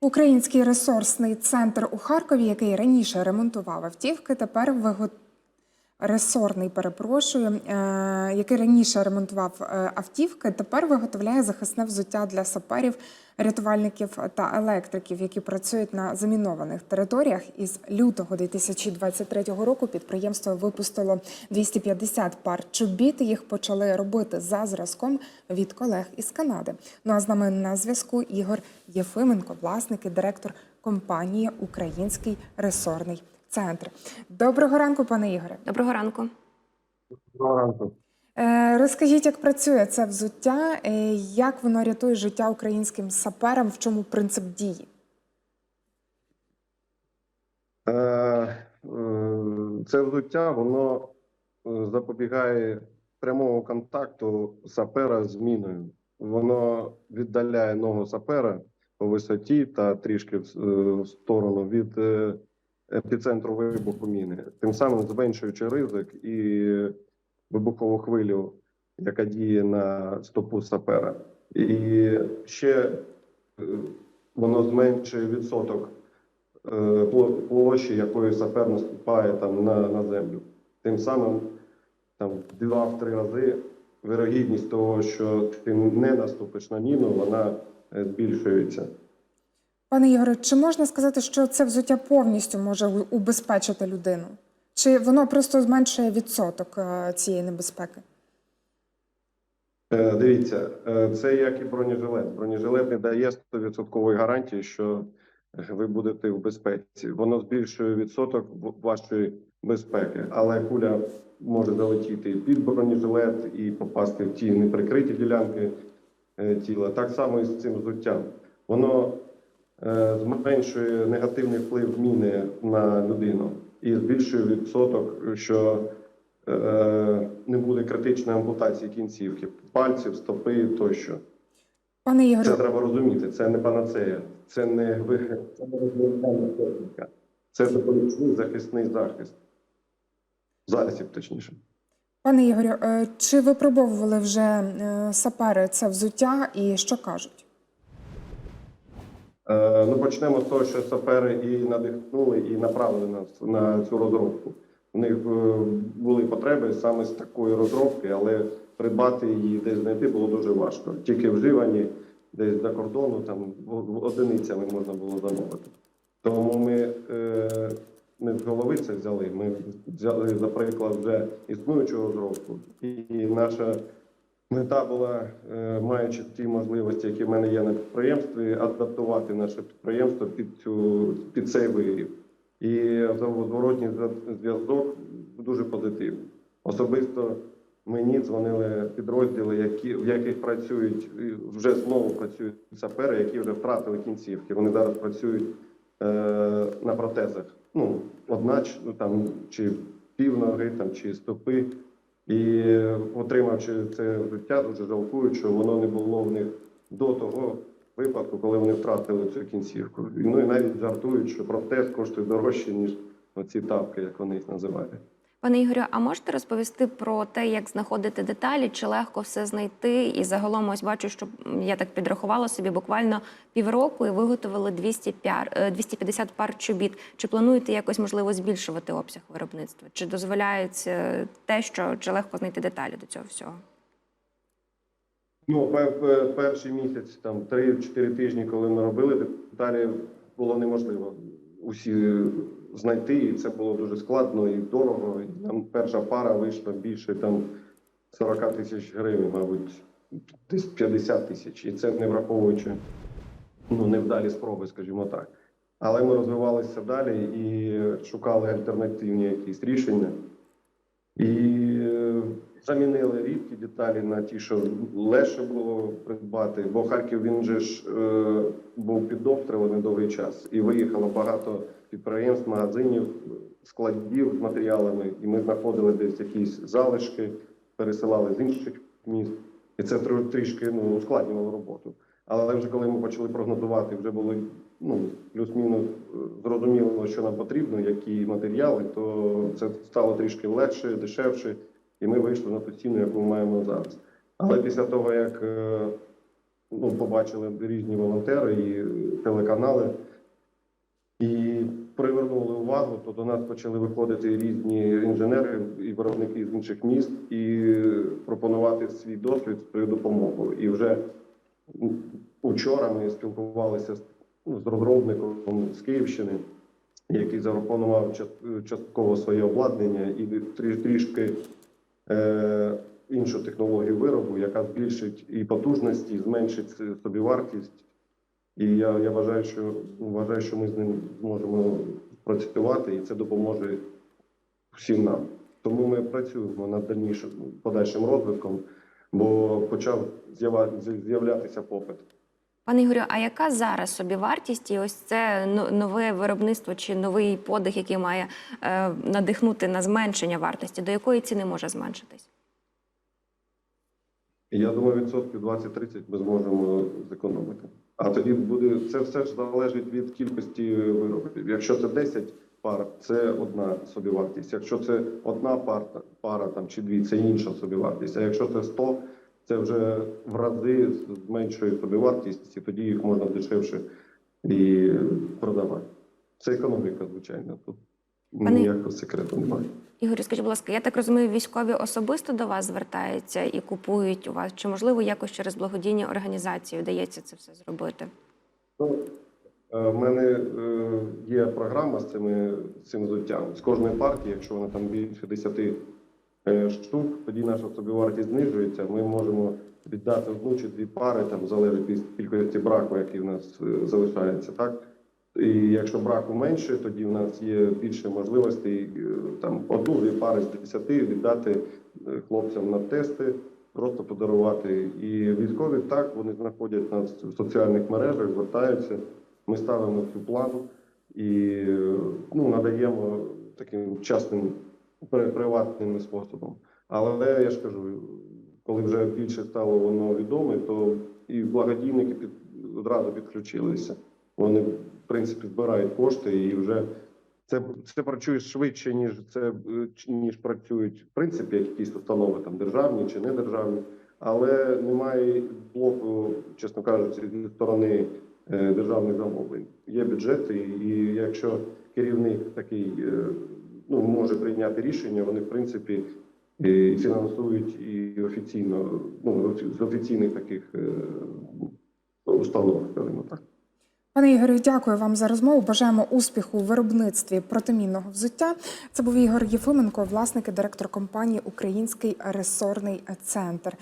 Український ресурсний центр у Харкові, який раніше ремонтував автівки, тепер виго... ресорний, перепрошую, е, який раніше ремонтував е, автівки, тепер виготовляє захисне взуття для саперів, рятувальників та електриків, які працюють на замінованих територіях. Із лютого 2023 року підприємство випустило 250 пар чобіт. Їх почали робити за зразком від колег із Канади. Ну а з нами на зв'язку Ігор Єфименко, власник і директор компанії Український ресорний центр. Доброго ранку, пане Ігоре. Доброго ранку. Доброго ранку. Е, Розкажіть, як працює це взуття, е, як воно рятує життя українським саперам, в чому принцип дії? Е, Це взуття воно запобігає прямого контакту сапера з міною. Воно віддаляє ногу сапера по висоті та трішки в сторону від епіцентру вибуху міни, тим самим зменшуючи ризик і вибухову хвилю, яка діє на стопу сапера. І ще е, воно зменшує відсоток е, площі, якою сапер наступає там на, на землю. Тим самим там два-три рази вирогідність того, що ти не наступиш на міну, вона е, збільшується. Пане Ігоре, чи можна сказати, що це взуття повністю може убезпечити людину? Чи воно просто зменшує відсоток е, цієї небезпеки? Е, Дивіться, е, це як і бронежилет. Бронежилет не дає 100% гарантії, що ви будете в безпеці. Воно збільшує відсоток вашої безпеки, але куля може залетіти під бронежилет і попасти в ті неприкриті ділянки тіла. Так само і з цим взуттям. Воно зменшує негативний вплив міни на людину і збільшує відсоток, що е, не буде критичної ампутації кінцівки, пальців, стопи тощо. Пане Це треба розуміти. Це не панацея, це не це не розвивальна техніка, це допоміжний захисний захист. Засіб, точніше. пане Ігорю, е, чи випробовували вже е, сапери це взуття і що кажуть? Е, ну, почнемо з того, що сапери і надихнули, і направили нас на цю розробку. У них е, були потреби саме з такої розробки, але придбати її десь знайти було дуже важко. Тільки вживані десь за кордону, там одиницями можна було замовити. Тому ми не з голови це взяли. Ми взяли, за приклад, вже існуючу розробку. І наша Мета була, е, маючи ті можливості, які в мене є на підприємстві, адаптувати наше підприємство під цю під цей виріб. І зворотній зв'язок дуже позитивний. Особисто мені дзвонили підрозділи, які в яких працюють вже знову працюють сапери, які вже втратили кінцівки. Вони зараз працюють е, на протезах. Ну, одна ну, там чи півноги, там чи стопи. І отримавши це життя, дуже жалкують, що воно не було в них до того випадку, коли вони втратили цю кінцівку. Ну і навіть жартують, що протез коштує дорожче, ніж оці тапки, як вони їх називають. Пане Ігорю, а можете розповісти про те, як знаходити деталі, чи легко все знайти? І загалом ось бачу, що я так підрахувала собі буквально півроку і виготовили 200 пар, е, 250 пар чобіт. Чи плануєте якось можливо збільшувати обсяг виробництва? Чи дозволяється те, що чи легко знайти деталі до цього всього? Ну, пер- пер- перший місяць, там 3-4 тижні, коли ми робили, деталі було неможливо усі знайти, і це було дуже складно і дорого. І нам перша пара вийшла більше там 40 тисяч гривень, мабуть, десь 50 тисяч. І це не враховуючи ну, невдалі спроби, скажімо так. Але ми розвивалися далі і шукали альтернативні якісь рішення. І замінили рідкі деталі на ті, що легше було придбати, бо Харків він же ж е, був під обстрілами довгий час, і виїхало багато підприємств, магазинів, складів з матеріалами, і ми знаходили десь якісь залишки, пересилали з інших міст, і це трішки ну, ускладнювало роботу. Але вже коли ми почали прогнозувати, вже було ну, плюс-мінус е, зрозуміло, що нам потрібно, які матеріали, то це стало трішки легше, дешевше, і ми вийшли на ту ціну, яку ми маємо зараз. Але після того, як е, ну, побачили різні волонтери і телеканали і привернули увагу, то до нас почали виходити різні інженери і виробники з інших міст і пропонувати свій досвід свою допомогу. І вже учора ми спілкувалися з, ну, з розробником з Київщини, який запропонував частково своє обладнання і трішки іншу технологію виробу, яка збільшить і потужності, і зменшить собівартість. І я, я вважаю, що вважаю, що ми з ним зможемо працювати, і це допоможе всім нам. Тому ми працюємо над дальнішим подальшим розвитком, бо почав з'являтися попит. Пане Ігорю, а яка зараз собівартість і ось це нове виробництво чи новий подих, який має е, надихнути на зменшення вартості? До якої ціни може зменшитись? Я думаю, відсотків 20-30 ми зможемо зекономити. А тоді буде це все ж залежить від кількості виробів. Якщо це 10 пар, це одна собівартість. Якщо це одна пара, пара там чи дві, це інша собівартість. А якщо це 100, це вже в рази зменшує собівартість, і тоді їх можна дешевше і продавати. Це економіка, звичайно. Тут Пане- ніякого секрету немає. Ігорю, скажіть, будь ласка, я так розумію, військові особисто до вас звертаються і купують у вас? Чи можливо якось через благодійні організації вдається це все зробити? Ну, е, в мене е, є програма з цими з цим взуттям. З кожної партії, якщо вона там більше 10 е, штук, тоді наша собівартість знижується. Ми можемо віддати одну чи дві пари, там залежить від кількості браку, який в нас е, залишається, так. І якщо браку менше, тоді в нас є більше можливостей е, там одну-дві пари з 10 віддати е, хлопцям на тести, просто подарувати. І військові так вони знаходять нас в соціальних мережах, звертаються. Ми ставимо цю плану і е, ну, надаємо таким частним при- приватним способом. Але я ж кажу, коли вже більше стало воно відоме, то і благодійники під, одразу підключилися. Вони, в принципі, збирають кошти і вже це, це працює швидше, ніж це ніж працюють в принципі якісь установи там державні чи недержавні, але немає блоку, чесно кажучи, зі сторони е, державних замовлень. Є бюджети, і якщо керівник такий е, ну може прийняти рішення, вони в принципі і фінансують і офіційно, ну з офіційних таких е, установ, скажімо так. Пане Ігорю, дякую вам за розмову. Бажаємо успіху у виробництві протимінного взуття. Це був Ігор Єфименко, власник і директор компанії Український ресорний центр.